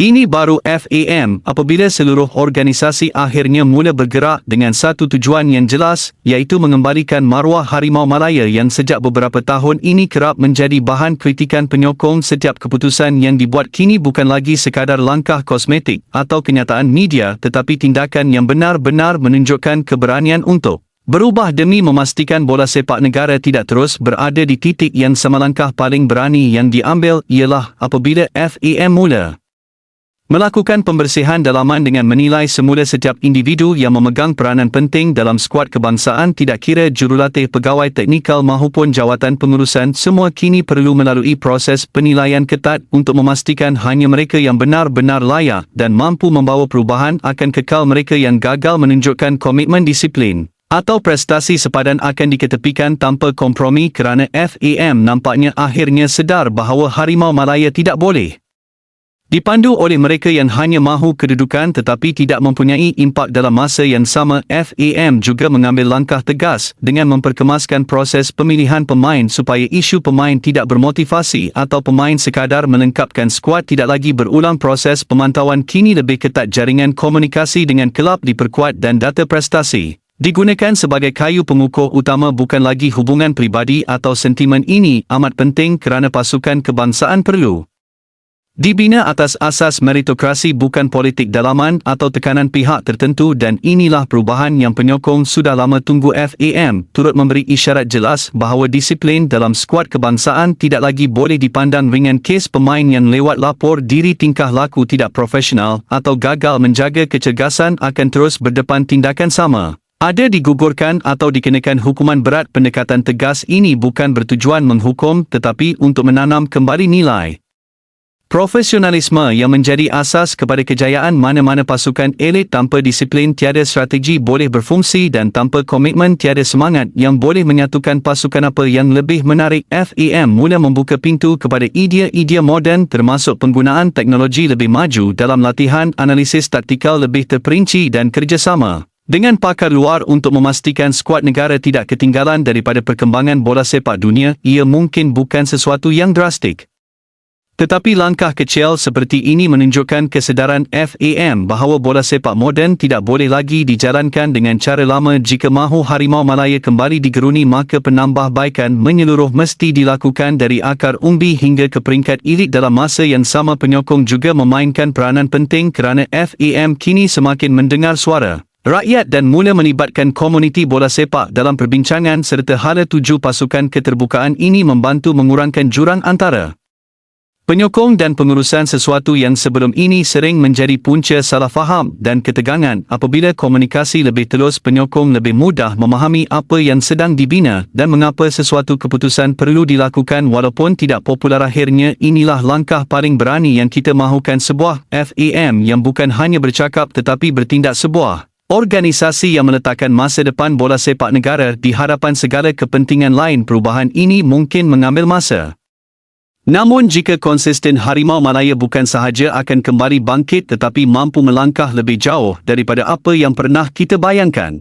Ini baru FAM apabila seluruh organisasi akhirnya mula bergerak dengan satu tujuan yang jelas iaitu mengembalikan maruah Harimau Malaya yang sejak beberapa tahun ini kerap menjadi bahan kritikan penyokong setiap keputusan yang dibuat kini bukan lagi sekadar langkah kosmetik atau kenyataan media tetapi tindakan yang benar-benar menunjukkan keberanian untuk berubah demi memastikan bola sepak negara tidak terus berada di titik yang semalangkah paling berani yang diambil ialah apabila FAM mula Melakukan pembersihan dalaman dengan menilai semula setiap individu yang memegang peranan penting dalam skuad kebangsaan tidak kira jurulatih pegawai teknikal maupun jawatan pengurusan semua kini perlu melalui proses penilaian ketat untuk memastikan hanya mereka yang benar-benar layak dan mampu membawa perubahan akan kekal mereka yang gagal menunjukkan komitmen disiplin atau prestasi sepadan akan diketepikan tanpa kompromi kerana FAM nampaknya akhirnya sedar bahawa Harimau Malaya tidak boleh Dipandu oleh mereka yang hanya mahu kedudukan tetapi tidak mempunyai impak dalam masa yang sama, FAM juga mengambil langkah tegas dengan memperkemaskan proses pemilihan pemain supaya isu pemain tidak bermotivasi atau pemain sekadar melengkapkan skuad tidak lagi berulang proses pemantauan kini lebih ketat jaringan komunikasi dengan kelab diperkuat dan data prestasi. Digunakan sebagai kayu pengukur utama bukan lagi hubungan pribadi atau sentimen ini amat penting kerana pasukan kebangsaan perlu Dibina atas asas meritokrasi bukan politik dalaman atau tekanan pihak tertentu dan inilah perubahan yang penyokong sudah lama tunggu FAM turut memberi isyarat jelas bahawa disiplin dalam skuad kebangsaan tidak lagi boleh dipandang ringan kes pemain yang lewat lapor diri tingkah laku tidak profesional atau gagal menjaga kecergasan akan terus berdepan tindakan sama. Ada digugurkan atau dikenakan hukuman berat pendekatan tegas ini bukan bertujuan menghukum tetapi untuk menanam kembali nilai. Profesionalisme yang menjadi asas kepada kejayaan mana-mana pasukan elit tanpa disiplin tiada strategi boleh berfungsi dan tanpa komitmen tiada semangat yang boleh menyatukan pasukan apa yang lebih menarik. FEM mula membuka pintu kepada idea-idea moden termasuk penggunaan teknologi lebih maju dalam latihan analisis taktikal lebih terperinci dan kerjasama. Dengan pakar luar untuk memastikan skuad negara tidak ketinggalan daripada perkembangan bola sepak dunia ia mungkin bukan sesuatu yang drastik tetapi langkah kecil seperti ini menunjukkan kesedaran FAM bahawa bola sepak moden tidak boleh lagi dijalankan dengan cara lama jika mahu Harimau Malaya kembali digeruni maka penambahbaikan menyeluruh mesti dilakukan dari akar umbi hingga ke peringkat elit dalam masa yang sama. Penyokong juga memainkan peranan penting kerana FAM kini semakin mendengar suara. Rakyat dan mula melibatkan komuniti bola sepak dalam perbincangan serta hala tuju pasukan keterbukaan ini membantu mengurangkan jurang antara Penyokong dan pengurusan sesuatu yang sebelum ini sering menjadi punca salah faham dan ketegangan apabila komunikasi lebih telus penyokong lebih mudah memahami apa yang sedang dibina dan mengapa sesuatu keputusan perlu dilakukan walaupun tidak popular akhirnya inilah langkah paling berani yang kita mahukan sebuah FAM yang bukan hanya bercakap tetapi bertindak sebuah Organisasi yang meletakkan masa depan bola sepak negara di hadapan segala kepentingan lain perubahan ini mungkin mengambil masa. Namun jika konsisten Harimau Malaya bukan sahaja akan kembali bangkit tetapi mampu melangkah lebih jauh daripada apa yang pernah kita bayangkan,